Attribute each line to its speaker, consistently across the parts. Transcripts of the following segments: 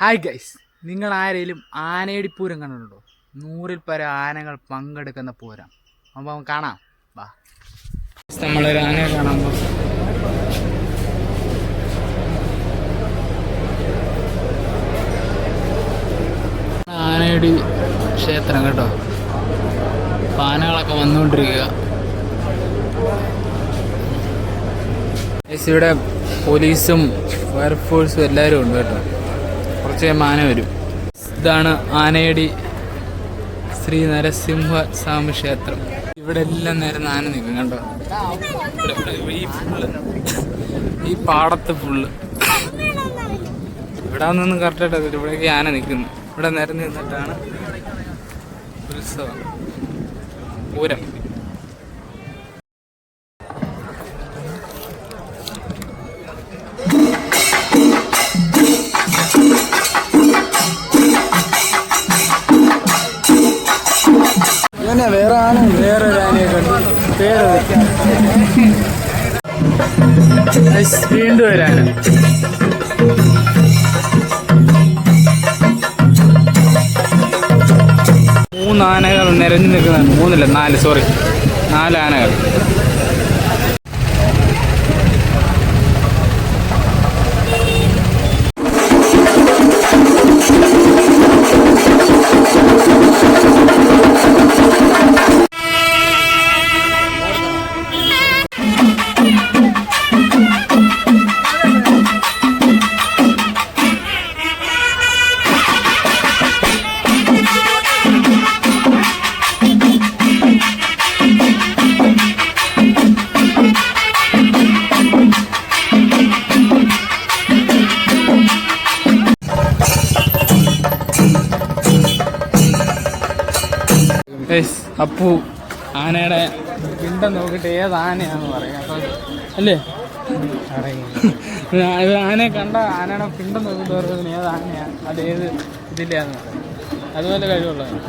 Speaker 1: Hi guys നിങ്ങൾ ആരെങ്കിലും ആനയടി പൂരം കണ്ടിട്ടുണ്ടോ? നൂറിൽ പരം ആനകൾ പങ്കെടുക്കുന്ന പൂരം. അപ്പം കാണാം. വാ. നമ്മളൊരു ആനയെ കാണാൻ പോകും ആനയടി ക്ഷേത്രം കേട്ടോ. ആനകളൊക്കെ വന്നുകൊണ്ടിരിക്കുക. ഇവിടെ പോലീസും ഫയർഫോഴ്സും എല്ലാവരും ഉണ്ട് കേട്ടോ. കുറച്ച് മാന വരും. ഇതാണ് ആനയടി ശ്രീ നരസിംഹ സ്വാമി ക്ഷേത്രം. ഇവിടെ എല്ലാം നേരം ആന നിൽക്കും കണ്ടോ? ഈ ഫുള്ള് ഈ പാടത്ത് ഫുള്ള് ഇവിടെ നിന്നൊന്നും കറക്റ്റായിട്ട് അറിയില്ല ഇവിടേക്ക് ആന നിൽക്കുന്നു. ഇവിടെ നേരം നിന്നിട്ടാണ് ഉത്സവം. പൂരം. ഇങ്ങനെ വേറെ ആന വേറെ ആനയെ കണ്ടു. പേര് വീണ്ടും ഒരു ആന. മൂന്ന് ആനകൾ നിരഞ്ഞു നിൽക്കുന്നതാണ്. മൂന്നില്ല നാല് സോറി നാല് ആനകൾ. അപ്പു ആനയുടെ പിണ്ടം നോക്കിട്ട് ഏത് ആനയാന്ന് പറയാം. അല്ലേ? ആനയെ കണ്ട ആനയുടെ പിണ്ടം നോക്കിയിട്ട് പറയുന്നത് ഏത് ആനയാ? അത് ഏത് ഇതില്ലാന്ന് പറയാം. അതുപോലെ കഴിവുള്ളതാണ്.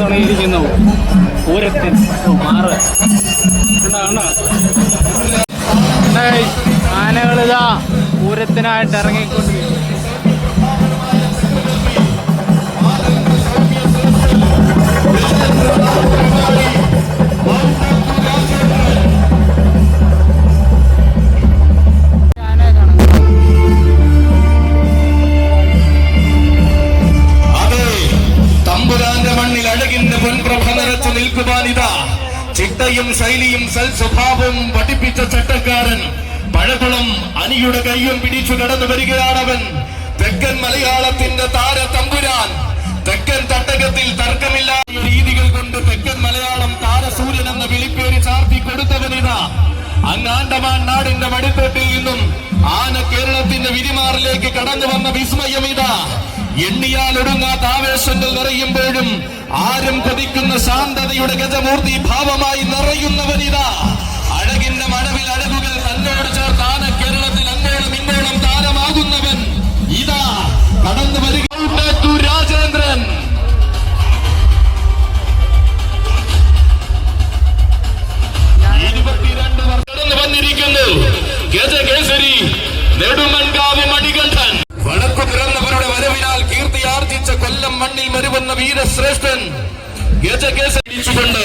Speaker 1: ഇറങ്ങി തുടങ്ങിയിരിക്കുന്നു പൂരത്തിൽ മാറ്? ആനകളിതാ പൂരത്തിനായിട്ട് ഇറങ്ങിക്കൊണ്ടിരിക്കുന്നു. ആനയെ
Speaker 2: ചിട്ടയും ശൈലിയും സ്വഭാവവും പഠിപ്പിച്ച ചട്ടക്കാരൻ. പഴകുളം അനിയുടെ കയ്യും പിടിച്ചു കടന്നു വരികയാണവൻ. തെക്കൻ മലയാളത്തിന്റെ താര തമ്പുരാൻ. തെക്കൻ തട്ടകത്തിൽ തർക്കമില്ലാത്ത രീതികൾ കൊണ്ട് തെക്കൻ മലയാളം താരസൂര്യൻ എന്ന വിളിപ്പേര് ചാർത്തി കൊടുത്തവനിതാ അങ്ങാണ്ടമാൻ നാടിന്റെ മടിത്തട്ടിൽ നിന്നും ആന കേരളത്തിന്റെ വിരിമാറിലേക്ക് കടന്നു വന്ന വിസ്മയം ഇതാ എണ്ണിയാൽ ഒടുങ്ങാത്ത ആവേശങ്ങൾ നിറയുമ്പോഴും ആരും കൊതിക്കുന്ന ശാന്തതയുടെ ഗജമൂർത്തി ഭാവമായി നിറയുന്നവനിതാ അഴകിന്റെ മഴവിൽ അഴകുകൾ തന്നോട് ചേർത്ത് ആന കേരളത്തിൽ അങ്ങോളം ഇങ്ങോളം താരമാകുന്നവൻ ഇതാ. കടന്നു വരിക. ഗജകേസരിച്ചുകൊണ്ട്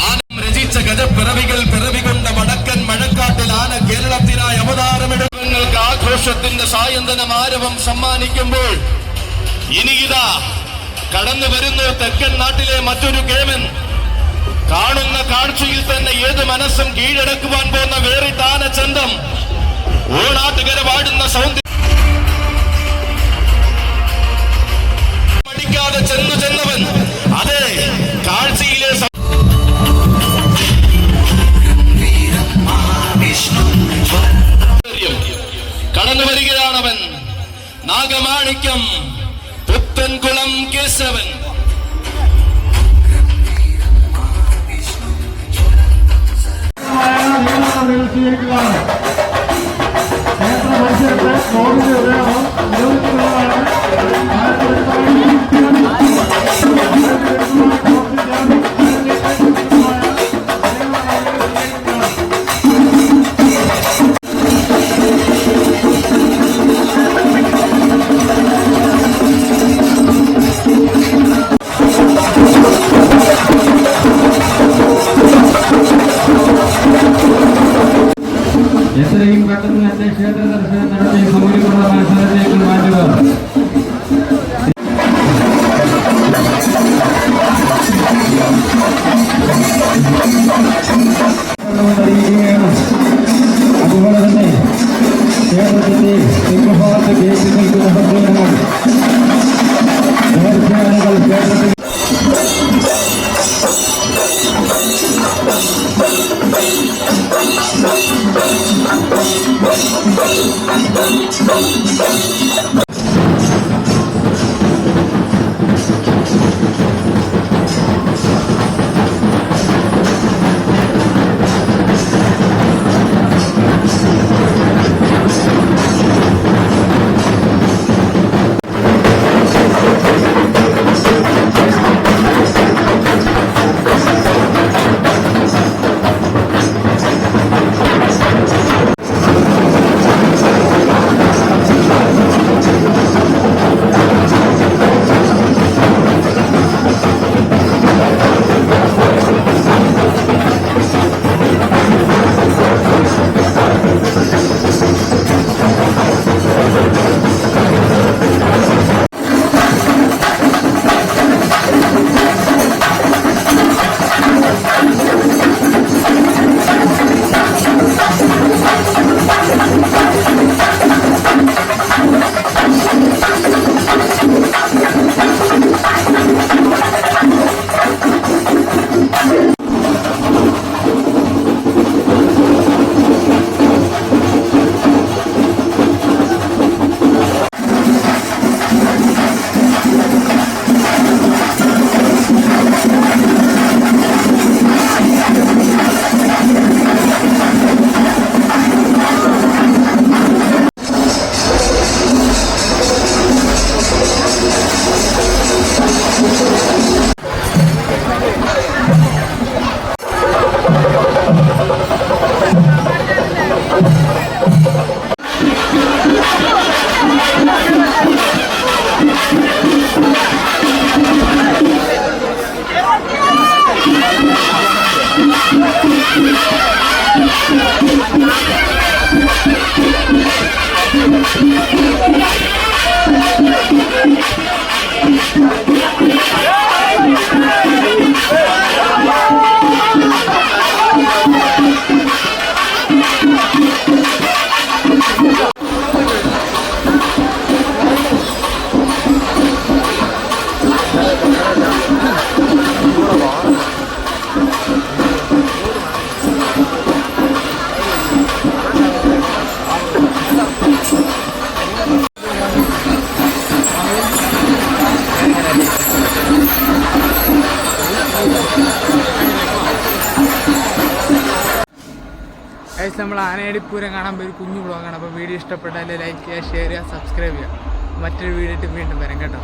Speaker 2: ആനം രചിച്ച ഗജപ്പിറവികൾ പിറവികൊണ്ട വടക്കൻ മഴക്കാട്ടിൽ ആന കേരളത്തിനായി അവതാരമെടുക്കങ്ങൾക്ക് ആഘോഷത്തിന്റെ സായന്തനം ആരവം സമ്മാനിക്കുമ്പോൾ ഇനിയിതാ കടന്നു വരുന്നു തെക്കൻ നാട്ടിലെ മറ്റൊരു കേമൻ. കാണുന്ന കാഴ്ചയിൽ തന്നെ ഏത് മനസ്സും കീഴടക്കുവാൻ പോകുന്ന വേറിട്ടാന ചന്തം ഓണാട്ടുകര പാടുന്ന സൗന്ദര്യം പഠിക്കാതെ ചെന്നു ചെന്നവൻ. അതെ നാഗമാണിക്യം പുത്തൻകുളം കേശവൻ
Speaker 3: നിർത്തിയിരിക്കുകയാണ് മത്സരത്തെ മോഹിനി ഉപയോഗം Thank
Speaker 1: you. നമ്മൾ ആനയടിപ്പൂരം കാണാൻ പോയി കുഞ്ഞു ബ്ലോഗാണ് അപ്പോൾ വീഡിയോ ഇഷ്ടപ്പെട്ടാൽ ലൈക്ക് ചെയ്യുക ഷെയർ ചെയ്യുക സബ്സ്ക്രൈബ് ചെയ്യുക. മറ്റൊരു വീഡിയോ വീണ്ടും വരാം കേട്ടോ.